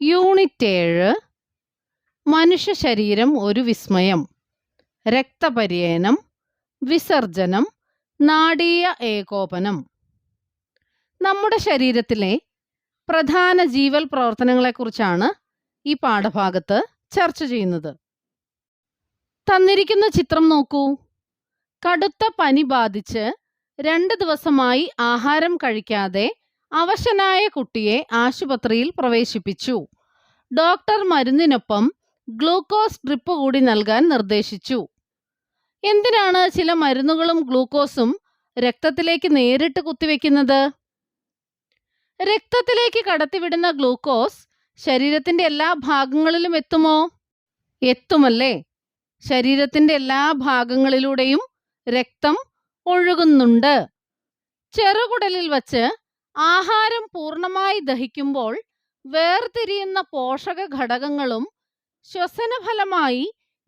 Unit ഏഴ് മനുഷ്യ ശരീരം ഒരു വിസ്മയം രക്തപര്യനം വിസർജനം നാടീയ ഏകോപനം. നമ്മുടെ ശരീരത്തിലെ പ്രധാന ജീവൽ പ്രവർത്തനങ്ങളെക്കുറിച്ചാണ് ഈ പാഠഭാഗത്ത് ചർച്ച ചെയ്യുന്നത്. തന്നിരിക്കുന്ന ചിത്രം നോക്കൂ. കടുത്ത പനി ബാധിച്ച് രണ്ട് ദിവസമായി ആഹാരം കഴിക്കാതെ അവശനായ കുട്ടിയെ ആശുപത്രിയിൽ പ്രവേശിപ്പിച്ചു. ഡോക്ടർ മരുന്നിനൊപ്പം ഗ്ലൂക്കോസ് ഡ്രിപ്പ് കൂടി നൽകാൻ നിർദ്ദേശിച്ചു. എന്തിനാണ് ചില മരുന്നുകളും ഗ്ലൂക്കോസും രക്തത്തിലേക്ക് നേരിട്ട് കുത്തിവെക്കുന്നത്? രക്തത്തിലേക്ക് കടത്തിവിടുന്ന ഗ്ലൂക്കോസ് ശരീരത്തിന്റെ എല്ലാ ഭാഗങ്ങളിലും എത്തുമോ? എത്തുമല്ലേ. ശരീരത്തിന്റെ എല്ലാ ഭാഗങ്ങളിലൂടെയും രക്തം ഒഴുകുന്നുണ്ട്. ചെറുകുടലിൽ വച്ച് ആഹാരം പൂർണമായി ദഹിക്കുമ്പോൾ വേർതിരിയുന്ന പോഷക ഘടകങ്ങളും ശ്വസനഫലമായി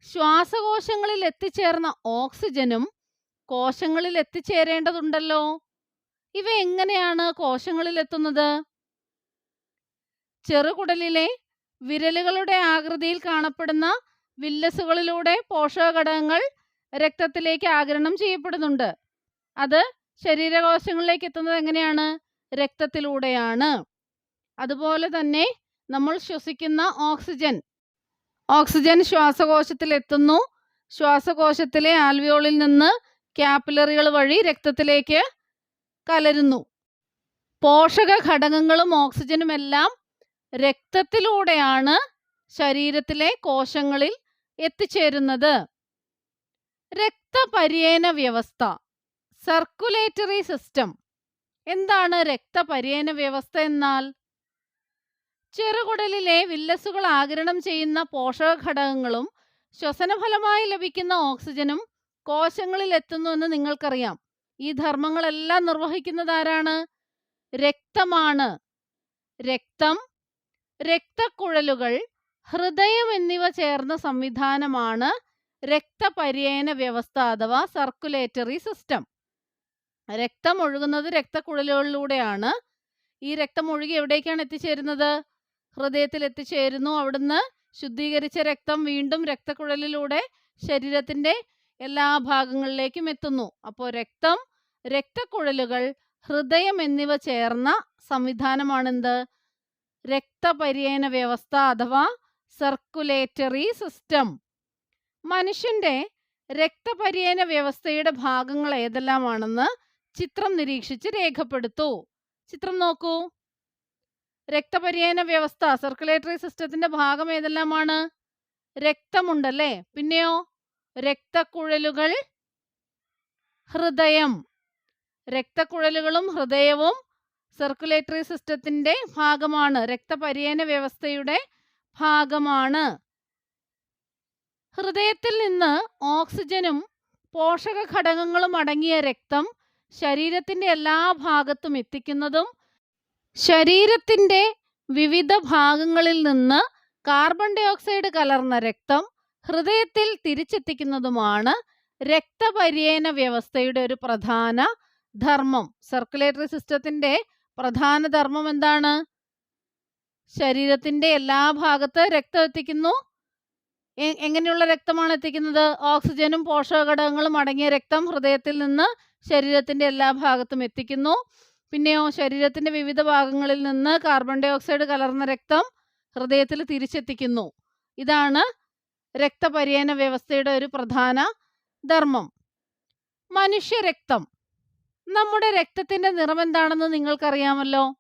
ശ്വാസകോശങ്ങളിൽ എത്തിച്ചേർന്ന ഓക്സിജനും കോശങ്ങളിൽ എത്തിച്ചേരേണ്ടതുണ്ടല്ലോ. ഇവ എങ്ങനെയാണ് കോശങ്ങളിൽ എത്തുന്നത്? ചെറുകുടലിലെ വിരലുകളുടെ ആകൃതിയിൽ കാണപ്പെടുന്ന വില്ലസുകളിലൂടെ പോഷക ഘടകങ്ങൾ രക്തത്തിലേക്ക് ആഗിരണം ചെയ്യപ്പെടുന്നുണ്ട്. അത് ശരീരകോശങ്ങളിലേക്ക് എത്തുന്നത് എങ്ങനെയാണ്? രക്തത്തിലൂടെയാണ്. അതുപോലെ തന്നെ നമ്മൾ ശ്വസിക്കുന്ന ഓക്സിജൻ. ഓക്സിജൻ ശ്വാസകോശത്തിൽ എത്തുന്നു ശ്വാസകോശത്തിലെ ആൽവിയോളിൽ നിന്ന് ക്യാപ്പിലറികൾ വഴി രക്തത്തിലേക്ക് കലരുന്നു. പോഷക ഘടകങ്ങളും ഓക്സിജനും എല്ലാം രക്തത്തിലൂടെയാണ് ശരീരത്തിലെ കോശങ്ങളിൽ എത്തിച്ചേരുന്നത്. രക്തപര്യന വ്യവസ്ഥ. Circulatory system. എന്താണ് രക്തപര്യന വ്യവസ്ഥ എന്നാൽ? ചെറുകുടലിലെ വില്ലസുകൾ ആഗിരണം ചെയ്യുന്ന പോഷക ഘടകങ്ങളും ശ്വസനഫലമായി ലഭിക്കുന്ന ഓക്സിജനും കോശങ്ങളിൽ എത്തുന്നുവെന്ന് നിങ്ങൾക്കറിയാം. ഈ ധർമ്മങ്ങളെല്ലാം നിർവഹിക്കുന്നത് ആരാണ്? രക്തമാണ്. രക്തം രക്തക്കുഴലുകൾ ഹൃദയം എന്നിവ ചേർന്ന സംവിധാനമാണ് രക്തപര്യന വ്യവസ്ഥ അഥവാ സർക്കുലേറ്ററി സിസ്റ്റം. രക്തം ഒഴുകുന്നത് രക്തക്കുഴലുകളിലൂടെയാണ്. ഈ രക്തം ഒഴുകി എവിടേക്കാണ് എത്തിച്ചേരുന്നത്? ഹൃദയത്തിൽ എത്തിച്ചേരുന്നു അവിടുന്ന് ശുദ്ധീകരിച്ച രക്തം വീണ്ടും രക്തക്കുഴലിലൂടെ ശരീരത്തിന്റെ എല്ലാ ഭാഗങ്ങളിലേക്കും എത്തുന്നു. അപ്പോൾ രക്തം രക്തക്കുഴലുകൾ ഹൃദയം എന്നിവ ചേർന്ന സംവിധാനമാണെന്ത്? രക്തപര്യന വ്യവസ്ഥ അഥവാ സർക്കുലേറ്ററി സിസ്റ്റം. മനുഷ്യന്റെ രക്തപര്യന വ്യവസ്ഥയുടെ ഭാഗങ്ങൾ ഏതെല്ലാമാണെന്ന് ചിത്രം നിരീക്ഷിച്ച് രേഖപ്പെടുത്തൂ. ചിത്രം നോക്കൂ. രക്തപര്യന വ്യവസ്ഥ സർക്കുലേറ്ററി സിസ്റ്റത്തിന്റെ ഭാഗം ഏതെല്ലാമാണ്? രക്തമുണ്ടല്ലേ? പിന്നെയോ? രക്തക്കുഴലുകൾ ഹൃദയം. രക്തക്കുഴലുകളും ഹൃദയവും സർക്കുലേറ്ററി സിസ്റ്റത്തിന്റെ ഭാഗമാണ്. രക്തപര്യന വ്യവസ്ഥയുടെ ഭാഗമാണ്. ഹൃദയത്തിൽ നിന്ന് ഓക്സിജനും പോഷക ഘടകങ്ങളും അടങ്ങിയ രക്തം ശരീരത്തിന്റെ എല്ലാ ഭാഗത്തും എത്തിക്കുന്നതും ശരീരത്തിന്റെ വിവിധ ഭാഗങ്ങളിൽ നിന്ന് കാർബൺ ഡൈ ഓക്സൈഡ് കലർന്ന രക്തം ഹൃദയത്തിൽ തിരിച്ചെത്തിക്കുന്നതുമാണ് രക്തപര്യന വ്യവസ്ഥയുടെ ഒരു പ്രധാന ധർമ്മം. സർക്കുലേറ്ററി സിസ്റ്റത്തിന്റെ പ്രധാന ധർമ്മം എന്താണ്? ശരീരത്തിന്റെ എല്ലാ ഭാഗത്ത് രക്തം എത്തിക്കുന്നു. എങ്ങനെയുള്ള രക്തമാണ് എത്തിക്കുന്നത്? ഓക്സിജനും പോഷക ഘടകങ്ങളും അടങ്ങിയ രക്തം ഹൃദയത്തിൽ നിന്ന് ശരീരത്തിന്റെ എല്ലാ ഭാഗത്തും എത്തിക്കുന്നു. പിന്നെയോ ശരീരത്തിന്റെ വിവിധ ഭാഗങ്ങളിൽ നിന്ന് കാർബൺ ഡൈ ഓക്സൈഡ് കലർന്ന രക്തം ഹൃദയത്തിൽ തിരിച്ചെത്തിക്കുന്നു. ഇതാണ് രക്തപര്യന വ്യവസ്ഥയുടെ ഒരു പ്രധാന ധർമ്മം. മനുഷ്യരക്തം. നമ്മുടെ രക്തത്തിന്റെ നിറം എന്താണെന്ന് നിങ്ങൾക്കറിയാമല്ലോ?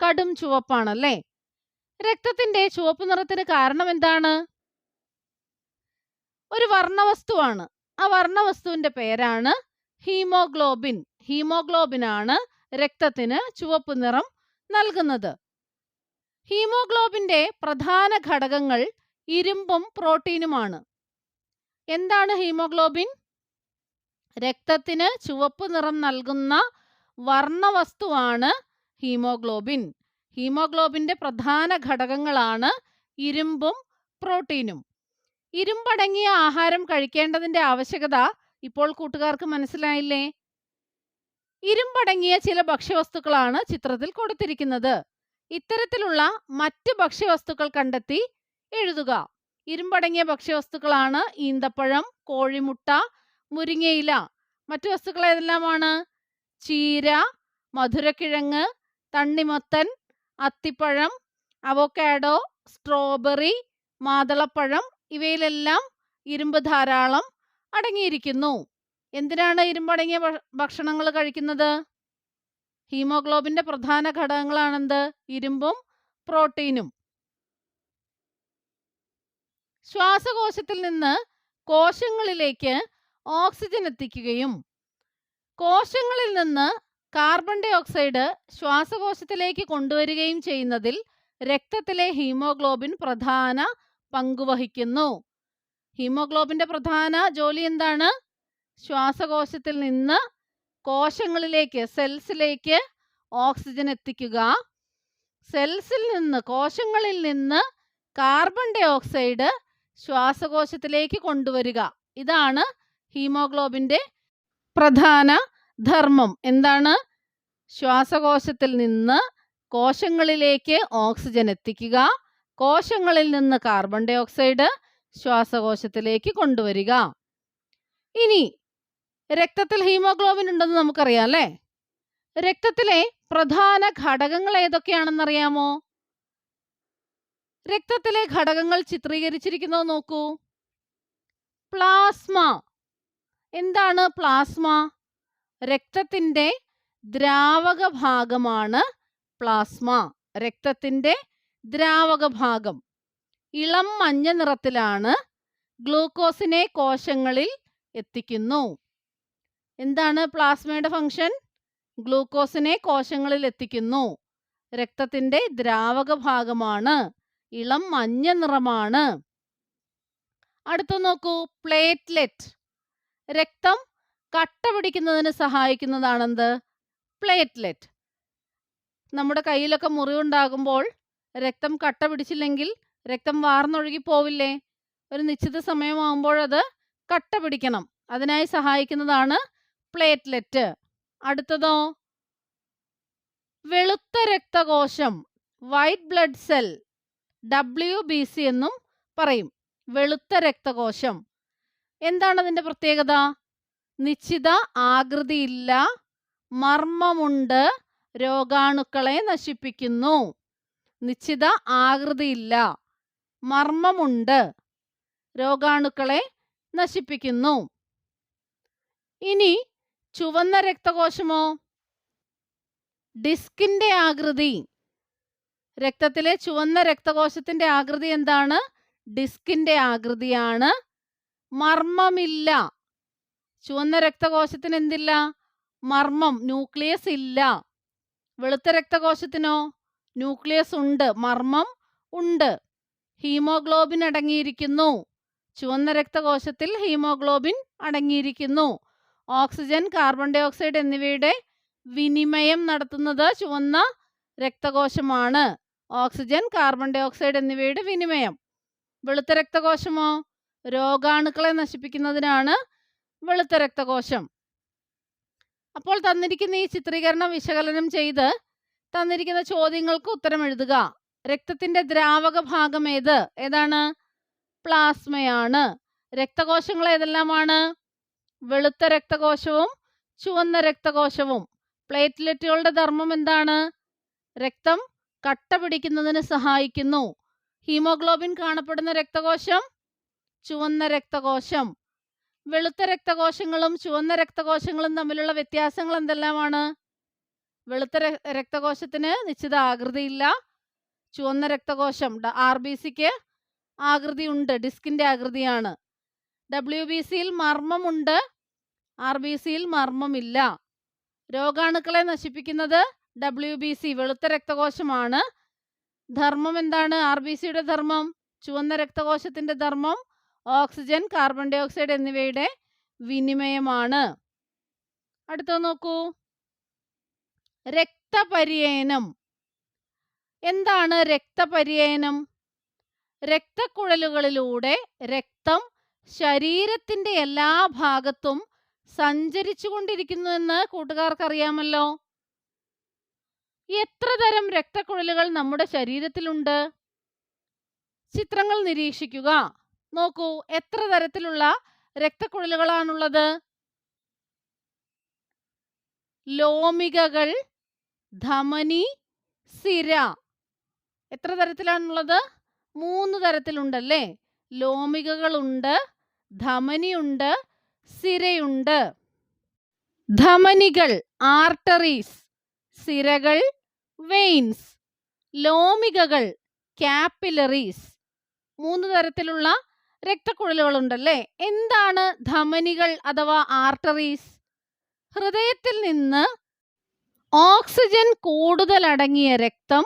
കടും ചുവപ്പാണല്ലേ? രക്തത്തിന്റെ ചുവപ്പ് നിറത്തിന് കാരണം എന്താണ്? ഒരു വർണവസ്തുവാണ്. ആ വർണവസ്തുവിന്റെ പേരാണ് ഹീമോഗ്ലോബിൻ. ആണ് രക്തത്തിന് ചുവപ്പ് നിറം നൽകുന്നത്. ഹീമോഗ്ലോബിന്റെ പ്രധാന ഘടകങ്ങൾ ഇരുമ്പും പ്രോട്ടീനുമാണ്. എന്താണ് ഹീമോഗ്ലോബിൻ? രക്തത്തിന് ചുവപ്പ് നിറം നൽകുന്ന വർണവസ്തുവാണ് ഹീമോഗ്ലോബിൻ. ഹീമോഗ്ലോബിന്റെ പ്രധാന ഘടകങ്ങളാണ് ഇരുമ്പും പ്രോട്ടീനും. ഇരുമ്പടങ്ങിയ ആഹാരം കഴിക്കേണ്ടതിന്റെ ആവശ്യകത ഇപ്പോൾ കൂട്ടുകാർക്ക് മനസ്സിലായില്ലേ? ഇരുമ്പടങ്ങിയ ചില ഭക്ഷ്യവസ്തുക്കളാണ് ചിത്രത്തിൽ കൊടുത്തിരിക്കുന്നത്. ഇത്തരത്തിലുള്ള മറ്റ് ഭക്ഷ്യവസ്തുക്കൾ കണ്ടെത്തി എഴുതുക. ഇരുമ്പടങ്ങിയ ഭക്ഷ്യവസ്തുക്കളാണ് ഈന്തപ്പഴം കോഴിമുട്ട മുരിങ്ങയില. മറ്റു വസ്തുക്കൾ ഏതെല്ലാമാണ്? ചീര മധുരക്കിഴങ്ങ് തണ്ണിമത്തൻ അത്തിപ്പഴം അവോക്കാഡോ സ്ട്രോബെറി മാതളപ്പഴം. ഇവയിലെല്ലാം ഇരുമ്പ് ധാരാളം. അടങ്ങിയിരിക്കുന്നു. എന്തിനാണ് ഇരുമ്പടങ്ങിയ ഭക്ഷണങ്ങൾ കഴിക്കുന്നത്? ഹീമോഗ്ലോബിന്റെ പ്രധാന ഘടകങ്ങളാണെന്ത്? ഇരുമ്പും പ്രോട്ടീനും. ശ്വാസകോശത്തിൽ നിന്ന് കോശങ്ങളിലേക്ക് ഓക്സിജൻ എത്തിക്കുകയും കോശങ്ങളിൽ നിന്ന് കാർബൺ ഡൈ ഓക്സൈഡ് ശ്വാസകോശത്തിലേക്ക് കൊണ്ടുവരികയും ചെയ്യുന്നതിൽ രക്തത്തിലെ ഹീമോഗ്ലോബിൻ പ്രധാന പങ്കുവഹിക്കുന്നു. ഹീമോഗ്ലോബിന്റെ പ്രധാന ജോലി എന്താണ്? ശ്വാസകോശത്തിൽ നിന്ന് കോശങ്ങളിലേക്ക് സെൽസിലേക്ക് ഓക്സിജൻ എത്തിക്കുക. സെൽസിൽ നിന്ന് കോശങ്ങളിൽ നിന്ന് കാർബൺ ഡൈ ഓക്സൈഡ് ശ്വാസകോശത്തിലേക്ക് കൊണ്ടുവരിക. ഇതാണ് ഹീമോഗ്ലോബിന്റെ പ്രധാന ധർമ്മം. എന്താണ്? ശ്വാസകോശത്തിൽ നിന്ന് കോശങ്ങളിലേക്ക് ഓക്സിജൻ എത്തിക്കുക. കോശങ്ങളിൽ നിന്ന് കാർബൺ ഡൈ ഓക്സൈഡ് ശ്വാസകോശത്തിലേക്ക് കൊണ്ടുവരിക. ഇനി രക്തത്തിൽ ഹീമോഗ്ലോബിൻ ഉണ്ടെന്ന് നമുക്കറിയാം അല്ലേ? രക്തത്തിലെ പ്രധാന ഘടകങ്ങൾ ഏതൊക്കെയാണെന്നറിയാമോ? രക്തത്തിലെ ഘടകങ്ങൾ ചിത്രീകരിച്ചിരിക്കുന്നത് നോക്കൂ. പ്ലാസ്മ. എന്താണ് പ്ലാസ്മ? രക്തത്തിന്റെ ദ്രാവക ഭാഗമാണ് പ്ലാസ്മ. രക്തത്തിന്റെ ദ്രാവക ഭാഗം. ഇളം മഞ്ഞ നിറത്തിലാണ് ഗ്ലൂക്കോസിനെ കോശങ്ങളിൽ എത്തിക്കുന്നു. എന്താണ് പ്ലാസ്മയുടെ ഫംഗ്ഷൻ? ഗ്ലൂക്കോസിനെ കോശങ്ങളിൽ എത്തിക്കുന്നു. രക്തത്തിന്റെ ദ്രാവക ഭാഗമാണ്. ഇളം മഞ്ഞ നിറമാണ്. അടുത്തു നോക്കൂ പ്ലേറ്റ്ലെറ്റ്. രക്തം കട്ട പിടിക്കുന്നതിന് സഹായിക്കുന്നതാണെന്ത്? പ്ലേറ്റ്ലെറ്റ്. നമ്മുടെ കയ്യിലൊക്കെ മുറിവുണ്ടാകുമ്പോൾ രക്തം കട്ട പിടിച്ചില്ലെങ്കിൽ രക്തം വാർന്നൊഴുകി പോവില്ലേ? ഒരു നിശ്ചിത സമയമാകുമ്പോഴത് കട്ട പിടിക്കണം. അതിനായി സഹായിക്കുന്നതാണ് പ്ലേറ്റ്ലെറ്റ്. അടുത്തതോ? വെളുത്ത രക്തകോശം white blood cell W B C എന്നും പറയും. വെളുത്ത രക്തകോശം. എന്താണ് അതിന്റെ പ്രത്യേകത? നിശ്ചിത ആകൃതിയില്ല മർമ്മമുണ്ട് രോഗാണുക്കളെ നശിപ്പിക്കുന്നു. നിശ്ചിത ആകൃതിയില്ല. മർമ്മമുണ്ട്. രോഗാണുക്കളെ നശിപ്പിക്കുന്നു. ഇനി ചുവന്ന രക്തകോശമോ? ഡിസ്കിന്റെ ആകൃതി. രക്തത്തിലെ ചുവന്ന രക്തകോശത്തിന്റെ ആകൃതി എന്താണ്? ഡിസ്കിന്റെ ആകൃതിയാണ് മർമ്മമില്ല. ചുവന്ന രക്തകോശത്തിന് എന്തില്ല? മർമ്മം ന്യൂക്ലിയസ് ഇല്ല. വെളുത്ത രക്തകോശത്തിനോ? ന്യൂക്ലിയസ് ഉണ്ട്. മർമ്മം ഉണ്ട്. ഹീമോഗ്ലോബിൻ അടങ്ങിയിരിക്കുന്നു. ചുവന്ന രക്തകോശത്തിൽ ഹീമോഗ്ലോബിൻ അടങ്ങിയിരിക്കുന്നു. ഓക്സിജൻ കാർബൺ ഡൈ ഓക്സൈഡ് എന്നിവയുടെ വിനിമയം നടത്തുന്നത് ചുവന്ന രക്തകോശമാണ്. ഓക്സിജൻ കാർബൺ ഡൈ ഓക്സൈഡ് എന്നിവയുടെ വിനിമയം. വെളുത്ത രക്തകോശമോ? രോഗാണുക്കളെ നശിപ്പിക്കുന്നതിനാണ് വെളുത്ത രക്തകോശം. അപ്പോൾ തന്നിരിക്കുന്ന ഈ ചിത്രീകരണം വിശകലനം ചെയ്ത് തന്നിരിക്കുന്ന ചോദ്യങ്ങൾക്ക് ഉത്തരം എഴുതുക. രക്തത്തിന്റെ ദ്രാവക ഭാഗം ഏത്? ഏതാണ്? പ്ലാസ്മയാണ്. രക്തകോശങ്ങൾ ഏതെല്ലാമാണ്? വെളുത്ത രക്തകോശവും ചുവന്ന രക്തകോശവും. പ്ലേറ്റ്ലെറ്റുകളുടെ ധർമ്മം എന്താണ്? രക്തം കട്ട പിടിക്കുന്നതിന് സഹായിക്കുന്നു. ഹീമോഗ്ലോബിൻ കാണപ്പെടുന്ന രക്തകോശം ചുവന്ന രക്തകോശം. വെളുത്ത രക്തകോശങ്ങളും ചുവന്ന രക്തകോശങ്ങളും തമ്മിലുള്ള വ്യത്യാസങ്ങൾ എന്തെല്ലാമാണ്? വെളുത്ത രക്തകോശത്തിന് നിശ്ചിത ആകൃതിയില്ല. ചുവന്ന രക്തകോശം. ആർ ബി സിക്ക് ആകൃതി ഉണ്ട് ഡിസ്കിന്റെ ആകൃതിയാണ്. ഡബ്ല്യു ബി സിയിൽ മർമ്മമുണ്ട്. ആർ ബി സിയിൽ മർമ്മമില്ല. രോഗാണുക്കളെ നശിപ്പിക്കുന്നത് ഡബ്ല്യു ബി സി വെളുത്ത രക്തകോശമാണ്. ധർമ്മം എന്താണ്? ആർ ബി സിയുടെ ധർമ്മം ചുവന്ന രക്തകോശത്തിന്റെ ധർമ്മം ഓക്സിജൻ കാർബൺ ഡൈ ഓക്സൈഡ് എന്നിവയുടെ വിനിമയമാണ്. അടുത്ത നോക്കൂ. രക്തപര്യനം എന്താണ് രക്തപര്യനം രക്തക്കുഴലുകളിലൂടെ രക്തം ശരീരത്തിന്റെ എല്ലാ ഭാഗത്തും സഞ്ചരിച്ചു കൊണ്ടിരിക്കുന്നു എന്ന് കൂട്ടുകാർക്ക് അറിയാമല്ലോ എത്ര തരം രക്തക്കുഴലുകൾ നമ്മുടെ ശരീരത്തിലുണ്ട്? ചിത്രങ്ങൾ നിരീക്ഷിക്കുക. നോക്കൂ എത്ര തരത്തിലുള്ള രക്തക്കുഴലുകളാണുള്ളത്? ലോമികകൾ ധമനി സിര. എത്ര തരത്തിലാണുള്ളത്? മൂന്ന് തരത്തിലുണ്ടല്ലേ? ലോമികകളുണ്ട് ധമനിയുണ്ട് സിരയുണ്ട്. ധമനികൾ ആർട്ടറീസ് സിരകൾ വെയിൻസ്. ലോമികകൾ ക്യാപ്പിലറീസ്. മൂന്ന് തരത്തിലുള്ള രക്തക്കുഴലുകളുണ്ടല്ലേ? എന്താണ് ധമനികൾ അഥവാ ആർട്ടറീസ്? ഹൃദയത്തിൽ നിന്ന് ഓക്സിജൻ കൂടുതൽ അടങ്ങിയ രക്തം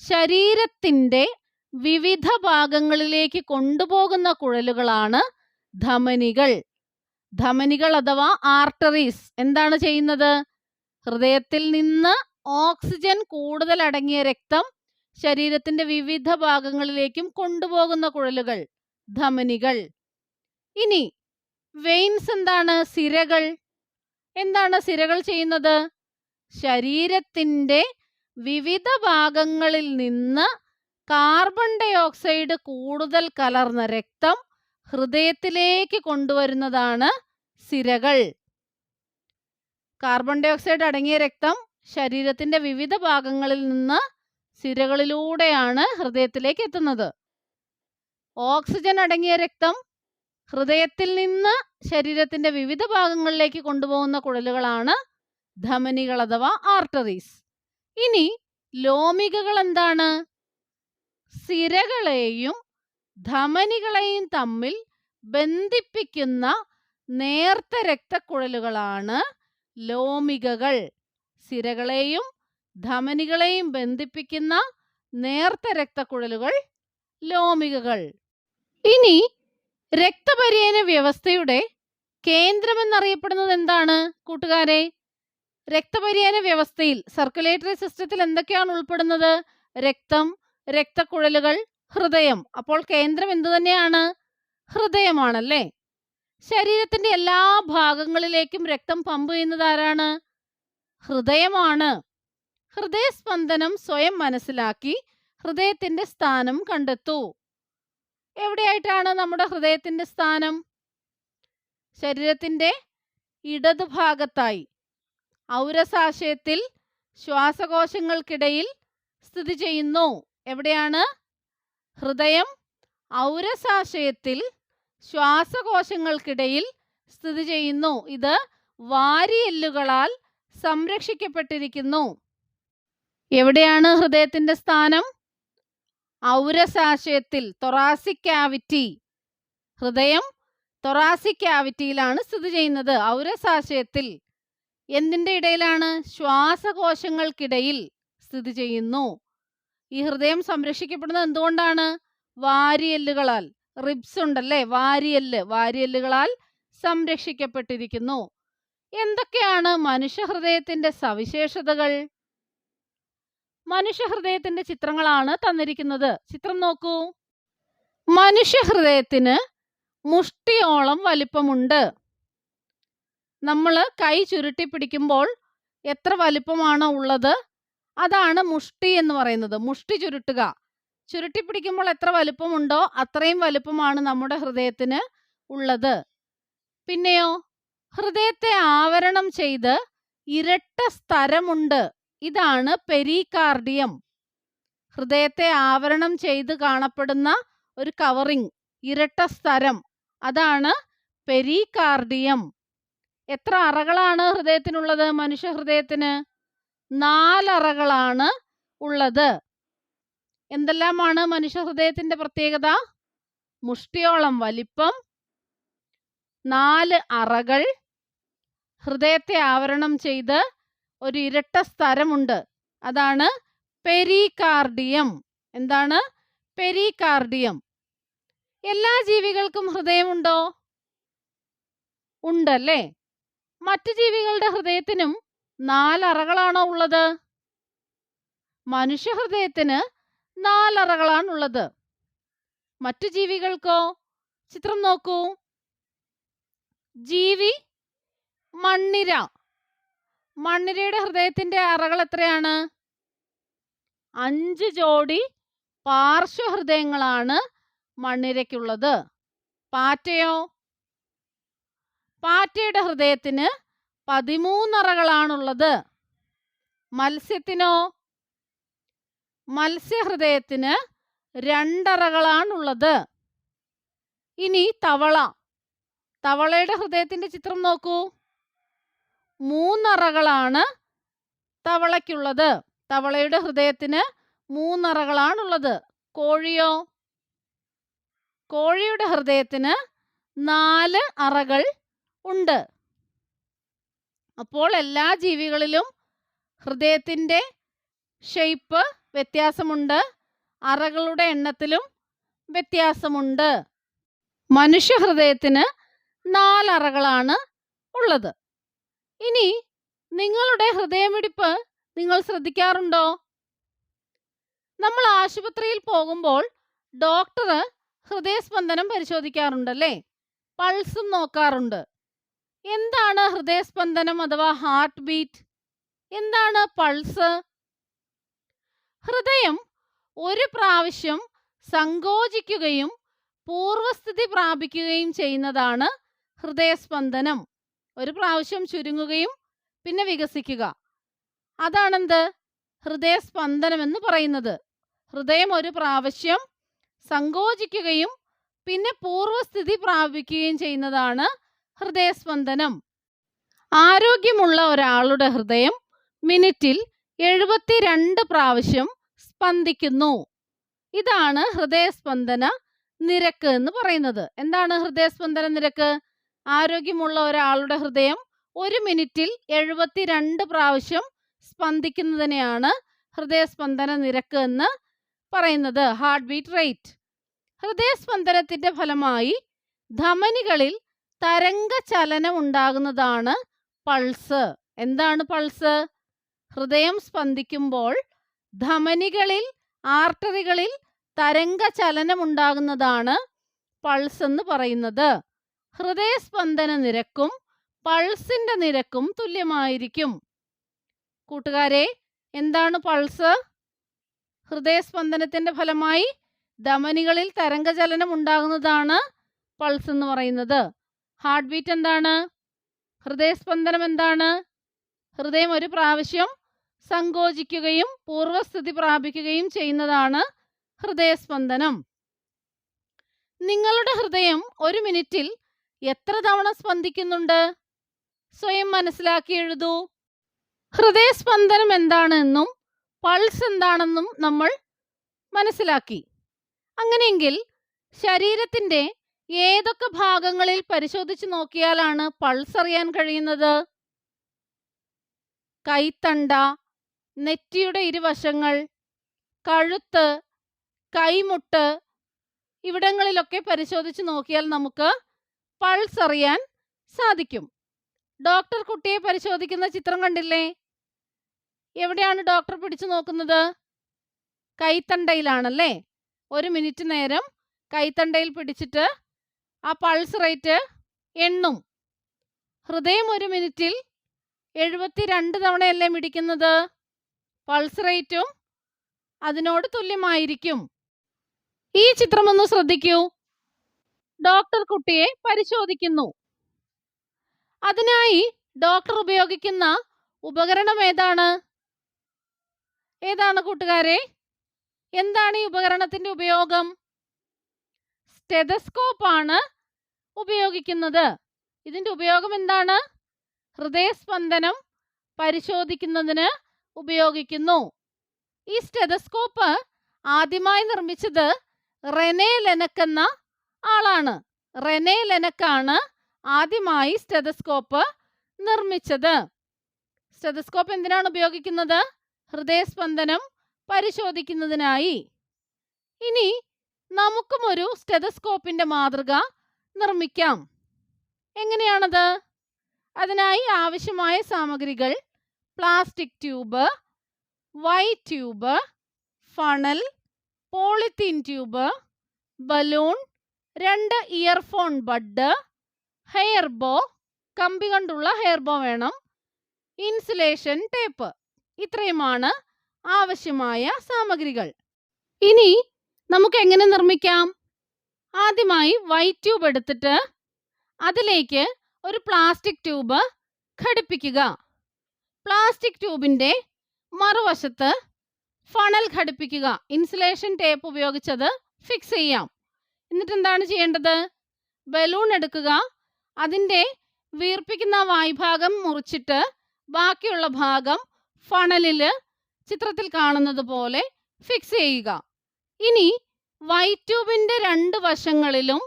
ശരീരത്തിന്റെ വിവിധ ഭാഗങ്ങളിലേക്ക് കൊണ്ടുപോകുന്ന കുഴലുകളാണ് ധമനികൾ. ധമനികൾ അഥവാ ആർട്ടറീസ് എന്താണ് ചെയ്യുന്നത്? ഹൃദയത്തിൽ നിന്ന് ഓക്സിജൻ കൂടുതൽ അടങ്ങിയ രക്തം ശരീരത്തിന്റെ വിവിധ ഭാഗങ്ങളിലേക്കും കൊണ്ടുപോകുന്ന കുഴലുകൾ ധമനികൾ. ഇനി വെയിൻസ് എന്താണ്? സിരകൾ. എന്താണ് സിരകൾ ചെയ്യുന്നത്? ശരീരത്തിന്റെ വിവിധ ഭാഗങ്ങളിൽ നിന്ന് കാർബൺ ഡൈ ഓക്സൈഡ് കൂടുതൽ കലർന്ന രക്തം ഹൃദയത്തിലേക്ക് കൊണ്ടുവരുന്നതാണ് സിരകൾ. കാർബൺ ഡൈ ഓക്സൈഡ് അടങ്ങിയ രക്തം ശരീരത്തിന്റെ വിവിധ ഭാഗങ്ങളിൽ നിന്ന് സിരകളിലൂടെയാണ് ഹൃദയത്തിലേക്ക് എത്തുന്നത്. ഓക്സിജൻ അടങ്ങിയ രക്തം ഹൃദയത്തിൽ നിന്ന് ശരീരത്തിന്റെ വിവിധ ഭാഗങ്ങളിലേക്ക് കൊണ്ടുപോകുന്ന കുഴലുകളാണ് ധമനികൾ അഥവാ ആർട്ടറീസ് ഇനി ലോമികകൾ എന്താണ് സിരകളെയും ധമനികളെയും തമ്മിൽ ബന്ധിപ്പിക്കുന്ന നേർത്ത രക്തക്കുഴലുകളാണ് ലോമികകൾ. സിരകളെയും ധമനികളെയും ബന്ധിപ്പിക്കുന്ന നേർത്ത രക്തക്കുഴലുകൾ ലോമികകൾ. ഇനി രക്തപര്യന വ്യവസ്ഥയുടെ കേന്ദ്രമെന്നറിയപ്പെടുന്നത് എന്താണ് കൂട്ടുകാരെ? രക്തപര്യന വ്യവസ്ഥയിൽ സർക്കുലേറ്ററി സിസ്റ്റത്തിൽ എന്തൊക്കെയാണ് ഉൾപ്പെടുന്നത്? രക്തം രക്തക്കുഴലുകൾ ഹൃദയം. അപ്പോൾ കേന്ദ്രം എന്തു തന്നെയാണ്? ഹൃദയമാണല്ലേ? ശരീരത്തിന്റെ എല്ലാ ഭാഗങ്ങളിലേക്കും രക്തം പമ്പ് ചെയ്യുന്നത് ആരാണ്? ഹൃദയമാണ്. ഹൃദയസ്പന്ദനം സ്വയം മനസ്സിലാക്കി ഹൃദയത്തിന്റെ സ്ഥാനം കണ്ടെത്തൂ. എവിടെയായിട്ടാണ് നമ്മുടെ ഹൃദയത്തിന്റെ സ്ഥാനം? ശരീരത്തിന്റെ ഇടതുഭാഗത്തായി. ഔരസാശയത്തിൽ ശ്വാസകോശങ്ങൾക്കിടയിൽ സ്ഥിതി ചെയ്യുന്നു. എവിടെയാണ്? ഹൃദയം ഔരസാശയത്തിൽ ശ്വാസകോശങ്ങൾക്കിടയിൽ സ്ഥിതി ചെയ്യുന്നു. ഇത് വാരിയെല്ലുകളാൽ സംരക്ഷിക്കപ്പെട്ടിരിക്കുന്നു. എവിടെയാണ് ഹൃദയത്തിന്റെ സ്ഥാനം? ഔരസാശയത്തിൽ തൊറാസിക് ക്യാവിറ്റി ഹൃദയം തൊറാസിക് ക്യാവിറ്റിയിലാണ് സ്ഥിതി ചെയ്യുന്നത്. ഔരസാശയത്തിൽ എന്തിന്റെ ഇടയിലാണ് ശ്വാസകോശങ്ങൾക്കിടയിൽ സ്ഥിതി ചെയ്യുന്നു? ഈ ഹൃദയം സംരക്ഷിക്കപ്പെടുന്നത് എന്തുകൊണ്ടാണ്? വാരിയല്ലുകളാൽ. റിബ്സ് ഉണ്ടല്ലേ? വാരിയല്ല്. വാരിയല്ലുകളാൽ സംരക്ഷിക്കപ്പെട്ടിരിക്കുന്നു. എന്തൊക്കെയാണ് മനുഷ്യഹൃദയത്തിന്റെ സവിശേഷതകൾ? മനുഷ്യഹൃദയത്തിന്റെ ചിത്രങ്ങളാണ് തന്നിരിക്കുന്നത്. ചിത്രം നോക്കൂ. മനുഷ്യഹൃദയത്തിന് മുഷ്ടിയോളം വലിപ്പമുണ്ട്. നമ്മൾ കൈ ചുരുട്ടി പിടിക്കുമ്പോൾ എത്ര വലിപ്പമാണോ ഉള്ളത് അതാണ് മുഷ്ടി എന്ന് പറയുന്നത്. മുഷ്ടി ചുരുട്ടുക. ചുരുട്ടി പിടിക്കുമ്പോൾ എത്ര വലുപ്പമുണ്ടോ അത്രയും വലുപ്പമാണ് നമ്മുടെ ഹൃദയത്തിന് ഉള്ളത്. പിന്നെയോ ഹൃദയത്തെ ആവരണം ചെയ്ത് ഇരട്ട സ്ഥരമുണ്ട്. ഇതാണ് പെരികാർഡിയം. ഹൃദയത്തെ ആവരണം ചെയ്ത് കാണപ്പെടുന്ന ഒരു കവറിങ് ഇരട്ട സ്ഥരം. അതാണ് പെരികാർഡിയം. എത്ര അറകളാണ് ഹൃദയത്തിനുള്ളത്? മനുഷ്യ ഹൃദയത്തിന് നാലറകളാണ് ഉള്ളത്. എന്തെല്ലാമാണ് മനുഷ്യ ഹൃദയത്തിന്റെ പ്രത്യേകത? മുഷ്ടിയോളം വലിപ്പം നാല് അറകൾ ഹൃദയത്തെ ആവരണം ചെയ്ത് ഒരു ഇരട്ട സ്ഥരമുണ്ട്. അതാണ് പെരികാർഡിയം. എന്താണ്? പെരികാർഡിയം. എല്ലാ ജീവികൾക്കും ഹൃദയമുണ്ടോ? ഉണ്ടല്ലേ? മറ്റു ജീവികളുടെ ഹൃദയത്തിനും നാലറകളാണോ ഉള്ളത്? മനുഷ്യഹൃദയത്തിന് നാലറകളാണുള്ളത് മറ്റു ജീവികൾക്കോ? ചിത്രം നോക്കൂ. ജീവി മണ്ണിര. മണ്ണിരയുടെ ഹൃദയത്തിന്റെ അറകൾ എത്രയാണ്? അഞ്ച് ജോഡി പാർശ്വഹൃദയങ്ങളാണ് മണ്ണിരയ്ക്കുള്ളത്. പാറ്റയോ? പാറ്റയുടെ ഹൃദയത്തിന് പതിമൂന്നറകളാണുള്ളത്. മത്സ്യത്തിനോ? മത്സ്യഹൃദയത്തിന് രണ്ടറകളാണുള്ളത്. ഇനി തവള. തവളയുടെ ഹൃദയത്തിന്റെ ചിത്രം നോക്കൂ. മൂന്നറകളാണ് തവളയ്ക്കുള്ളത്. തവളയുടെ ഹൃദയത്തിന് മൂന്നറകളാണുള്ളത്. കോഴിയോ? കോഴിയുടെ ഹൃദയത്തിന് നാല് അറകൾ ഉണ്ട്. അപ്പോൾ എല്ലാ ജീവികളിലും ഹൃദയത്തിന്റെ ഷെയ്പ്പ് വ്യത്യാസമുണ്ട്. അറകളുടെ എണ്ണത്തിലും വ്യത്യാസമുണ്ട്. മനുഷ്യ ഹൃദയത്തിന് നാലറകളാണ് ഉള്ളത്. ഇനി നിങ്ങളുടെ ഹൃദയമിടിപ്പ് നിങ്ങൾ ശ്രദ്ധിക്കാറുണ്ടോ? നമ്മൾ ആശുപത്രിയിൽ പോകുമ്പോൾ ഡോക്ടർ ഹൃദയസ്പന്ദനം പരിശോധിക്കാറുണ്ടല്ലേ? പൾസും നോക്കാറുണ്ട്. എന്താണ് ഹൃദയസ്പന്ദനം അഥവാ ഹാർട്ട് ബീറ്റ് എന്താണ് പൾസ് ഹൃദയം ഒരു പ്രാവശ്യം സങ്കോചിക്കുകയും പൂർവസ്ഥിതി പ്രാപിക്കുകയും ചെയ്യുന്നതാണ് ഹൃദയസ്പന്ദനം. ഒരു പ്രാവശ്യം ചുരുങ്ങുകയും പിന്നെ വികസിക്കുക. അതാണെന്ത്? ഹൃദയസ്പന്ദനം എന്ന് പറയുന്നത്. ഹൃദയം ഒരു പ്രാവശ്യം സങ്കോചിക്കുകയും പിന്നെ പൂർവസ്ഥിതി പ്രാപിക്കുകയും ചെയ്യുന്നതാണ് ഹൃദയസ്പന്ദനം. ആരോഗ്യമുള്ള ഒരാളുടെ ഹൃദയം മിനിറ്റിൽ എഴുപത്തിരണ്ട് പ്രാവശ്യം സ്പന്ദിക്കുന്നു. ഇതാണ് ഹൃദയസ്പന്ദന നിരക്ക് എന്ന് പറയുന്നത്. എന്താണ് ഹൃദയസ്പന്ദന നിരക്ക്? ആരോഗ്യമുള്ള ഒരാളുടെ ഹൃദയം ഒരു മിനിറ്റിൽ എഴുപത്തിരണ്ട് പ്രാവശ്യം സ്പന്ദിക്കുന്നതിനെയാണ് ഹൃദയസ്പന്ദന നിരക്ക് എന്ന് പറയുന്നത്. Heart beat rate. ഹൃദയസ്പന്ദനത്തിന്റെ ഫലമായി ധമനികളിൽ തരംഗ ചലനം ഉണ്ടാകുന്നതാണ് പൾസ്. എന്താണ് പൾസ്? ഹൃദയം സ്പന്ദിക്കുമ്പോൾ ധമനികളിൽ ആർട്ടറികളിൽ തരംഗ ചലനം ഉണ്ടാകുന്നതാണ് പൾസ് എന്ന് പറയുന്നത്. ഹൃദയസ്പന്ദന നിരക്കും പൾസിന്റെ നിരക്കും തുല്യമായിരിക്കും. കൂട്ടുകാരെ എന്താണ് പൾസ്? ഹൃദയസ്പന്ദനത്തിന്റെ ഫലമായി ധമനികളിൽ തരംഗചലനം ഉണ്ടാകുന്നതാണ് പൾസ് എന്ന് പറയുന്നത്. ഹാർട്ട് ബീറ്റ് എന്താണ്? ഹൃദയസ്പന്ദനം എന്താണ്? ഹൃദയം ഒരു പ്രാവശ്യം സങ്കോചിക്കുകയും പൂർവസ്ഥിതി പ്രാപിക്കുകയും ചെയ്യുന്നതാണ് ഹൃദയസ്പന്ദനം. നിങ്ങളുടെ ഹൃദയം ഒരു മിനിറ്റിൽ എത്ര തവണ സ്പന്ദിക്കുന്നുണ്ട്? സ്വയം മനസ്സിലാക്കി എഴുതൂ. ഹൃദയസ്പന്ദനം എന്താണെന്നും പൾസ് എന്താണെന്നും നമ്മൾ മനസ്സിലാക്കി. അങ്ങനെയെങ്കിൽ ശരീരത്തിന്റെ ഏതൊക്കെ ഭാഗങ്ങളിൽ പരിശോധിച്ച് നോക്കിയാലാണ് പൾസ് അറിയാൻ കഴിയുന്നത്? കൈത്തണ്ട നെറ്റിയുടെ ഇരുവശങ്ങൾ കഴുത്ത് കൈമുട്ട് ഇവിടങ്ങളിലൊക്കെ പരിശോധിച്ച് നോക്കിയാൽ നമുക്ക് പൾസ് അറിയാൻ സാധിക്കും. ഡോക്ടർ കുട്ടിയെ പരിശോധിക്കുന്ന ചിത്രം കണ്ടില്ലേ? എവിടെയാണ് ഡോക്ടർ പിടിച്ചു നോക്കുന്നത്? കൈത്തണ്ടയിലാണല്ലേ? ഒരു മിനിറ്റ് നേരം കൈത്തണ്ടയിൽ പിടിച്ചിട്ട് ആ പൾസ് റേറ്റ് എണ്ണും. ഹൃദയം ഒരു മിനിറ്റിൽ എഴുപത്തി രണ്ട് തവണയല്ലേ മിടിക്കുന്നത്? പൾസ് റേറ്റും അതിനോട് തുല്യമായിരിക്കും. ഈ ചിത്രം ഒന്ന് ശ്രദ്ധിക്കൂ. ഡോക്ടർ കുട്ടിയെ പരിശോധിക്കുന്നു. അതിനായി ഡോക്ടർ ഉപയോഗിക്കുന്ന ഉപകരണം ഏതാണ്? ഏതാണ് കൂട്ടുകാരെ? എന്താണ് ഈ ഉപകരണത്തിന്റെ ഉപയോഗം? സ്റ്റെതസ്കോപ്പ് ആണ് ഉപയോഗിക്കുന്നത്? ഇതിന്റെ ഉപയോഗം എന്താണ്? ഹൃദയസ്പന്ദനം പരിശോധിക്കുന്നതിന് ഉപയോഗിക്കുന്നു. ഈ സ്റ്റെതസ്കോപ്പ് ആദ്യമായി നിർമ്മിച്ചത് റെനെ ലെനക്ക് എന്ന ആളാണ്. റെനെ ലെനക്കാണ് ആദ്യമായി സ്റ്റെതസ്കോപ്പ് നിർമ്മിച്ചത്. സ്റ്റെതസ്കോപ്പ് എന്തിനാണ് ഉപയോഗിക്കുന്നത്? ഹൃദയസ്പന്ദനം പരിശോധിക്കുന്നതിനായി. ഇനി നമുക്കും ഒരു സ്റ്റെതസ്കോപ്പിന്റെ മാതൃക നിർമ്മിക്കാം. എങ്ങനെയാണത്? അതിനായി ആവശ്യമായ സാമഗ്രികൾ plastic tube Y tube funnel polythene tube balloon രണ്ട് ഇയർഫോൺ ബഡ് ഹെയർ ബോ കമ്പി കൊണ്ടുള്ള ഹെയർ ബോ വേണം ഇൻസുലേഷൻ ടേപ്പ്. ഇത്രയുമാണ് ആവശ്യമായ സാമഗ്രികൾ. ഇനി നമുക്ക് എങ്ങനെ നിർമ്മിക്കാം? ആദ്യമായി വൈറ്റ് ട്യൂബ് എടുത്തിട്ട് അതിലേക്ക് ഒരു പ്ലാസ്റ്റിക് ട്യൂബ് ഘടിപ്പിക്കുക. പ്ലാസ്റ്റിക് ട്യൂബിന്റെ മറുവശത്ത് ഫണൽ ഘടിപ്പിക്കുക. ഇൻസുലേഷൻ ടേപ്പ് ഉപയോഗിച്ചത് ഫിക്സ് ചെയ്യാം. എന്നിട്ട് എന്താണ് ചെയ്യേണ്ടത്? ബലൂൺ എടുക്കുക. അതിന്റെ വീർപ്പിക്കുന്ന വായ്ഭാഗം മുറിച്ചിട്ട് ബാക്കിയുള്ള ഭാഗം ഫണലിൽ ചിത്രത്തിൽ കാണുന്നത് പോലെ ഫിക്സ് ചെയ്യുക. ഇനി വൈറ്റ് ട്യൂബിന്റെ രണ്ട് വശങ്ങളിലും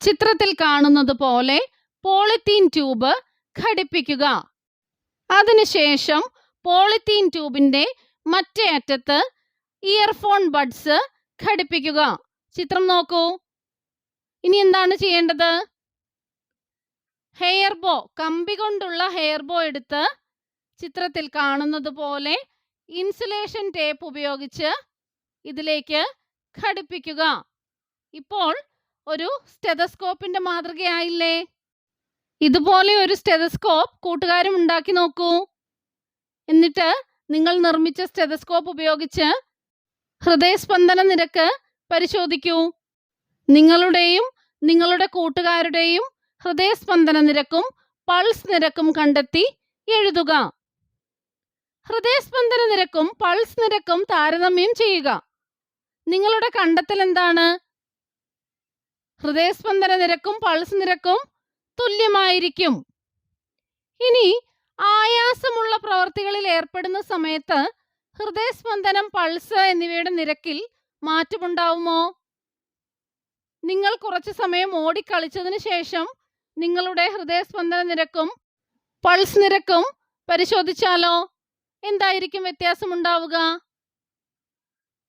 ചിത്രത്തിൽ കാണുന്നത് പോലെ പോളിത്തീൻ ട്യൂബ് ഘടിപ്പിക്കുക. അതിനുശേഷം പോളിത്തീൻ ട്യൂബിന്റെ മറ്റേ അറ്റത്ത് ഇയർഫോൺ ബഡ്സ് ഘടിപ്പിക്കുക. ചിത്രം നോക്കൂ. ഇനി എന്താണ് ചെയ്യേണ്ടത്? ഹെയർ ബോ കമ്പി കൊണ്ടുള്ള ഹെയർ ബോ എടുത്ത് ചിത്രത്തിൽ കാണുന്നത് പോലെ ഇൻസുലേഷൻ ടേപ്പ് ഉപയോഗിച്ച് ഇതിലേക്ക് ഘടിപ്പിക്കുക. ഇപ്പോൾ ഒരു സ്റ്റെതസ്കോപ്പിന്റെ മാതൃകയായില്ലേ? ഇതുപോലെ ഒരു സ്റ്റെതസ്കോപ്പ് കൂട്ടുകാരും ഉണ്ടാക്കി നോക്കൂ. എന്നിട്ട് നിങ്ങൾ നിർമ്മിച്ച സ്റ്റെതസ്കോപ്പ് ഉപയോഗിച്ച് ഹൃദയസ്പന്ദന നിരക്ക് പരിശോധിക്കൂ. നിങ്ങളുടെയും നിങ്ങളുടെ കൂട്ടുകാരുടെയും ഹൃദയസ്പന്ദന നിരക്കും പൾസ് നിരക്കും കണ്ടെത്തി എഴുതുക. ഹൃദയസ്പന്ദന നിരക്കും പൾസ് നിരക്കും താരതമ്യം ചെയ്യുക. നിങ്ങളുടെ കണ്ടെത്തൽ എന്താണ് ഹൃദയസ്പന്ദന നിരക്കും പൾസ് നിരക്കും തുല്യമായിരിക്കും. ഇനി ആയാസമുള്ള പ്രവർത്തികളിൽ ഏർപ്പെടുന്ന സമയത്ത് ഹൃദയസ്പന്ദനം പൾസ് എന്നിവയുടെ നിരക്കിൽ മാറ്റമുണ്ടാവുമോ? നിങ്ങൾ കുറച്ച് സമയം ഓടിക്കളിച്ചതിന് ശേഷം നിങ്ങളുടെ ഹൃദയസ്പന്ദന നിരക്കും പൾസ് നിരക്കും പരിശോധിച്ചാലോ? എന്തായിരിക്കും വ്യത്യാസമുണ്ടാവുക?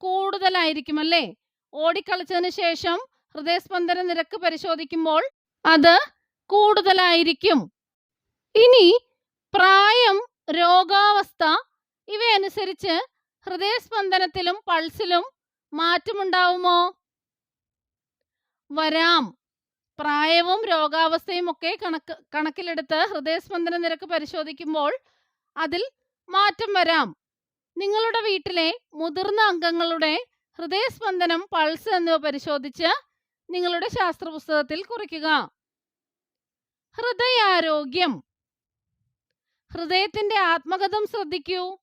കൂടുതലായിരിക്കും അല്ലേ ഓടിക്കളിച്ചതിന് ശേഷം ഹൃദയസ്പന്ദന നിരക്ക് പരിശോധിക്കുമ്പോൾ അത് കൂടുതലായിരിക്കും. ഇനി പ്രായം രോഗാവസ്ഥ ഇവയനുസരിച്ച് ഹൃദയസ്പന്ദനത്തിലും പൾസിലും മാറ്റമുണ്ടാവുമോ? വരാം. പ്രായവും രോഗാവസ്ഥയും ഒക്കെ കണക്ക് കണക്കിലെടുത്ത് ഹൃദയസ്പന്ദന നിരക്ക് പരിശോധിക്കുമ്പോൾ അതിൽ മാറ്റം വരാം. നിങ്ങളുടെ വീട്ടിലെ മുതിർന്ന അംഗങ്ങളുടെ ഹൃദയസ്പന്ദനം പൾസ് എന്നിവ പരിശോധിച്ച് നിങ്ങളുടെ ശാസ്ത്ര പുസ്തകത്തിൽ കുറിക്കുക. ഹൃദയാരോഗ്യം. ഹൃദയത്തിന്റെ ആത്മകഥം ശ്രദ്ധിക്കൂ.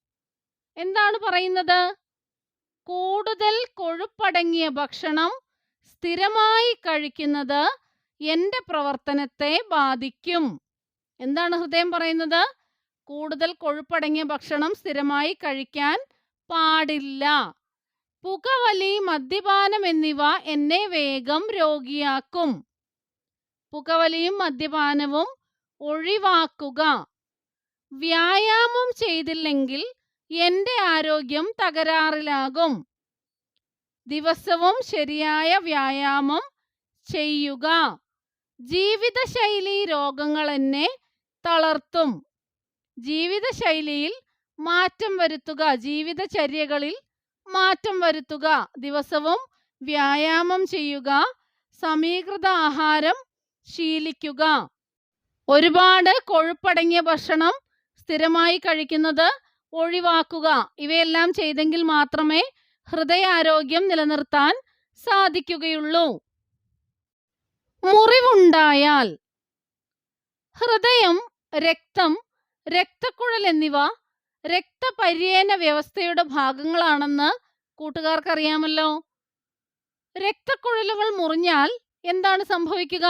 എന്താണ് പറയുന്നത്? കൂടുതൽ കൊഴുപ്പടങ്ങിയ ഭക്ഷണം സ്ഥിരമായി കഴിക്കുന്നത് എന്റെ പ്രവർത്തനത്തെ ബാധിക്കും. എന്താണ് ഹൃദയം പറയുന്നത്? കൂടുതൽ കൊഴുപ്പടങ്ങിയ ഭക്ഷണം സ്ഥിരമായി കഴിക്കാൻ പാടില്ല. പുകവലി മദ്യപാനം എന്നിവ എന്നെ വേഗം രോഗിയാക്കും. പുകവലിയും മദ്യപാനവും ഒഴിവാക്കുക. വ്യായാമം ചെയ്തില്ലെങ്കിൽ എന്റെ ആരോഗ്യം തകരാറിലാകും. ദിവസവും ശരിയായ വ്യായാമം ചെയ്യുക. ജീവിതശൈലി രോഗങ്ങൾ എന്നെ തളർത്തും. ജീവിതശൈലിയിൽ മാറ്റം വരുത്തുക ജീവിതചര്യകളിൽ മാറ്റം വരുത്തുക. ദിവസവും വ്യായാമം ചെയ്യുക സമീകൃത ആഹാരം ശീലിക്കുക. ഒരുപാട് കൊഴുപ്പടങ്ങിയ ഭക്ഷണം സ്ഥിരമായി കഴിക്കുന്നത് ഒഴിവാക്കുക. ഇവയെല്ലാം ചെയ്തെങ്കിൽ മാത്രമേ ഹൃദയാരോഗ്യം നിലനിർത്താൻ സാധിക്കുകയുള്ളൂ. മുറിവുണ്ടായാൽ ഹൃദയം രക്തം രക്തക്കുഴൽ എന്നിവ രക്തപര്യന വ്യവസ്ഥയുടെ ഭാഗങ്ങളാണെന്ന് കൂട്ടുകാർക്ക് അറിയാമല്ലോ രക്തക്കുഴലുകൾ മുറിഞ്ഞാൽ എന്താണ് സംഭവിക്കുക?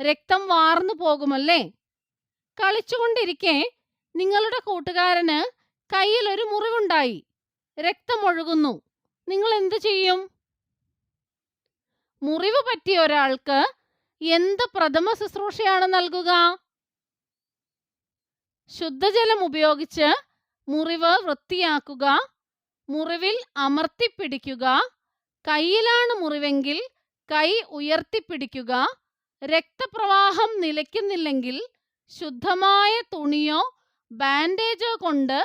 രക്തം വാർന്നു പോകുമല്ലേ? കളിച്ചുകൊണ്ടിരിക്കെ നിങ്ങളുടെ കൂട്ടുകാരന് കയ്യിൽ ഒരു മുറിവുണ്ടായി. രക്തമൊഴുകുന്നു നിങ്ങൾ എന്ത് ചെയ്യും? മുറിവ് പറ്റിയ ഒരാൾക്ക് എന്ത് പ്രഥമ ശുശ്രൂഷയാണ് നൽകുക? ശുദ്ധജലം ഉപയോഗിച്ച് മുറിവ് വൃത്തിയാക്കുക മുറിവിൽ അമർത്തിപ്പിടിക്കുക കൈയിലാണ് മുറിവെങ്കിൽ കൈ ഉയർത്തിപ്പിടിക്കുക രക്തപ്രവാഹം നിലയ്ക്കുന്നില്ലെങ്കിൽ ശുദ്ധമായ തുണിയോ ബാൻഡേജോ കൊണ്ട്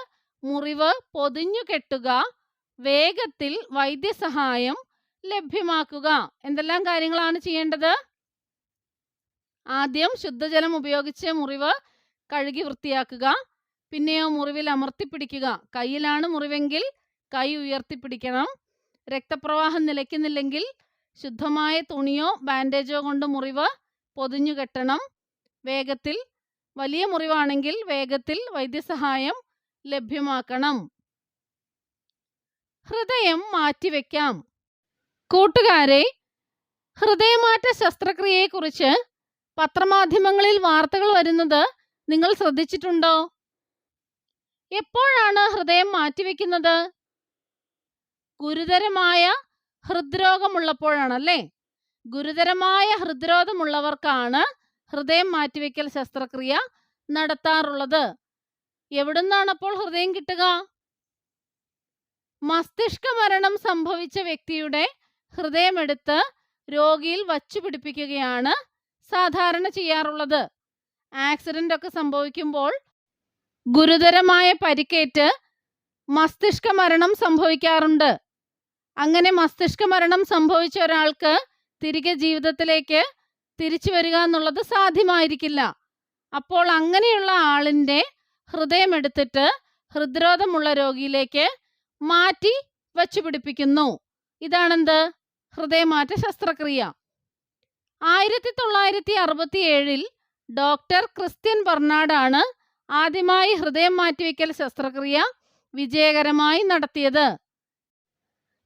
മുറിവ് പൊതിഞ്ഞു കെട്ടുക വേഗത്തിൽ വൈദ്യസഹായം ലഭ്യമാക്കുക. എന്തെല്ലാം കാര്യങ്ങളാണ് ചെയ്യേണ്ടത്? ആദ്യം ശുദ്ധജലം ഉപയോഗിച്ച് മുറിവ് കഴുകി വൃത്തിയാക്കുക പിന്നെയോ മുറിവിൽ അമർത്തിപ്പിടിക്കുക കയ്യിലാണ് മുറിവെങ്കിൽ കൈ ഉയർത്തിപ്പിടിക്കണം രക്തപ്രവാഹം നിലയ്ക്കുന്നില്ലെങ്കിൽ ശുദ്ധമായ തുണിയോ ബാൻഡേജോ കൊണ്ട് മുറിവ് പൊതിഞ്ഞു കെട്ടണം. വേഗത്തിൽ വലിയ മുറിവാണെങ്കിൽ വേഗത്തിൽ വൈദ്യസഹായം ലഭ്യമാക്കണം. ഹൃദയം മാറ്റിവെക്കാം. കൂട്ടുകാരെ ഹൃദയമാറ്റ ശസ്ത്രക്രിയയെക്കുറിച്ച് പത്രമാധ്യമങ്ങളിൽ വാർത്തകൾ വരുന്നത് നിങ്ങൾ ശ്രദ്ധിച്ചിട്ടുണ്ടോ? എപ്പോഴാണ് ഹൃദയം മാറ്റിവെക്കുന്നത്? ഗുരുതരമായ ഹൃദ്രോഗമുള്ളപ്പോഴാണല്ലേ? ഗുരുതരമായ ഹൃദ്രോഗമുള്ളവർക്കാണ് ഹൃദയം മാറ്റിവെക്കൽ ശസ്ത്രക്രിയ നടത്താറുള്ളത്. എവിടുന്നാണ് അപ്പോൾ ഹൃദയം കിട്ടുക? മസ്തിഷ്ക മരണം സംഭവിച്ച വ്യക്തിയുടെ ഹൃദയമെടുത്ത് രോഗിയിൽ വച്ചു സാധാരണ ചെയ്യാറുള്ളത്. ആക്സിഡന്റ് ഒക്കെ സംഭവിക്കുമ്പോൾ ഗുരുതരമായ പരിക്കേറ്റ് മസ്തിഷ്ക മരണം സംഭവിക്കാറുണ്ട്. അങ്ങനെ മസ്തിഷ്ക മരണം സംഭവിച്ച ഒരാൾക്ക് തിരികെ ജീവിതത്തിലേക്ക് തിരിച്ചു വരിക എന്നുള്ളത് സാധ്യമായിരിക്കില്ല. അപ്പോൾ അങ്ങനെയുള്ള ആളിന്റെ ഹൃദയമെടുത്തിട്ട് ഹൃദ്രോധമുള്ള രോഗിയിലേക്ക് മാറ്റി വച്ചു പിടിപ്പിക്കുന്നു ഇതാണെന്ത്? ഹൃദയമാറ്റ ശസ്ത്രക്രിയ. ആയിരത്തി തൊള്ളായിരത്തി അറുപത്തി ഏഴിൽ ഡോക്ടർ ക്രിസ്ത്യൻ ബർണാഡാണ് ആദ്യമായി ഹൃദയം മാറ്റിവെക്കൽ ശസ്ത്രക്രിയ വിജയകരമായി നടത്തിയത്.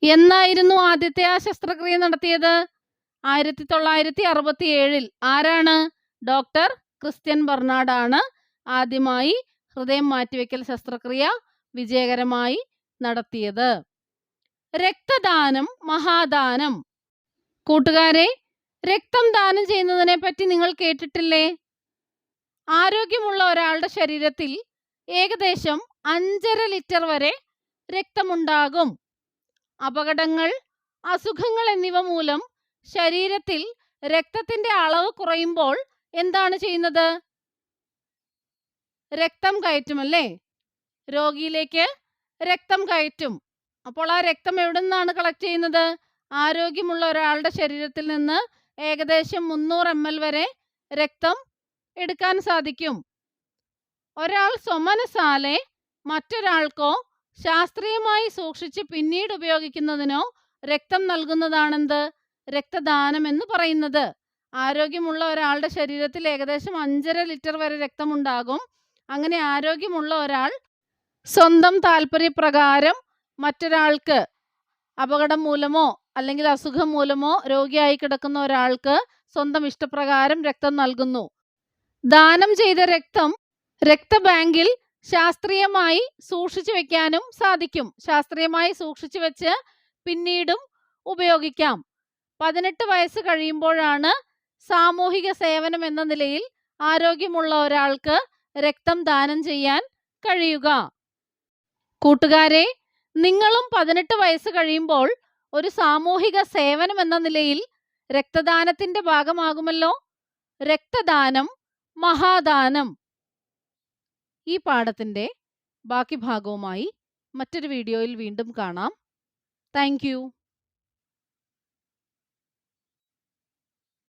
എന്നായിരുന്നു ആദ്യത്തെ ആ ശസ്ത്രക്രിയ നടത്തിയത്? ആയിരത്തി തൊള്ളായിരത്തി അറുപത്തി ഏഴിൽ ആരാണ് ഡോക്ടർ ക്രിസ്ത്യൻ ബർണാഡാണ് ആദ്യമായി ഹൃദയം മാറ്റിവെക്കൽ ശസ്ത്രക്രിയ വിജയകരമായി നടത്തിയത്? രക്തദാനം മഹാദാനം. കൂട്ടുകാരെ രക്തം ദാനം ചെയ്യുന്നതിനെ പറ്റി നിങ്ങൾ കേട്ടിട്ടില്ലേ? ആരോഗ്യമുള്ള ഒരാളുടെ ശരീരത്തിൽ ഏകദേശം അഞ്ചര ലിറ്റർ വരെ രക്തമുണ്ടാകും. അപകടങ്ങൾ അസുഖങ്ങൾ എന്നിവ മൂലം ശരീരത്തിൽ രക്തത്തിന്റെ അളവ് കുറയുമ്പോൾ എന്താണ് ചെയ്യുന്നത്? രക്തം കയറ്റുമല്ലേ രോഗിയിലേക്ക് രക്തം കയറ്റും. അപ്പോൾ ആ രക്തം എവിടെ നിന്നാണ് കളക്ട് ചെയ്യുന്നത്? ആരോഗ്യമുള്ള ഒരാളുടെ ശരീരത്തിൽ നിന്ന് ഏകദേശം മുന്നൂറ് എം വരെ രക്തം എടുക്കാൻ സാധിക്കും. ഒരാൾ സ്വമനസാലെ മറ്റൊരാൾക്കോ ശാസ്ത്രീയമായി സൂക്ഷിച്ച് പിന്നീട് ഉപയോഗിക്കുന്നതിനോ രക്തം നൽകുന്നതാണെന്ത്? രക്തദാനം എന്ന് പറയുന്നത്. ആരോഗ്യമുള്ള ഒരാളുടെ ശരീരത്തിൽ ഏകദേശം അഞ്ചര ലിറ്റർ വരെ രക്തമുണ്ടാകും. അങ്ങനെ ആരോഗ്യമുള്ള ഒരാൾ സ്വന്തം താല്പര്യപ്രകാരം മറ്റൊരാൾക്ക് അപകടം മൂലമോ അല്ലെങ്കിൽ അസുഖം മൂലമോ രോഗിയായി കിടക്കുന്ന ഒരാൾക്ക് സ്വന്തം ഇഷ്ടപ്രകാരം രക്തം നൽകുന്നു. ദാനം ചെയ്ത രക്തം രക്തബാങ്കിൽ ശാസ്ത്രീയമായി സൂക്ഷിച്ചു വെക്കാനും സാധിക്കും. ശാസ്ത്രീയമായി സൂക്ഷിച്ചു വെച്ച് പിന്നീടും ഉപയോഗിക്കാം. പതിനെട്ട് വയസ്സ് കഴിയുമ്പോഴാണ് സാമൂഹിക സേവനം എന്ന നിലയിൽ ആരോഗ്യമുള്ള ഒരാൾക്ക് രക്തം ദാനം ചെയ്യാൻ കഴിയുക. കൂട്ടുകാരെ നിങ്ങളും പതിനെട്ട് വയസ്സ് കഴിയുമ്പോൾ ഒരു സാമൂഹിക സേവനം എന്ന നിലയിൽ രക്തദാനത്തിന്റെ ഭാഗമാകുമല്ലോ. രക്തദാനം മഹാദാനം. ഈ പാഠത്തിന്റെ ബാക്കി ഭാഗവുമായി മറ്റൊരു വീഡിയോയിൽ വീണ്ടും കാണാം. താങ്ക്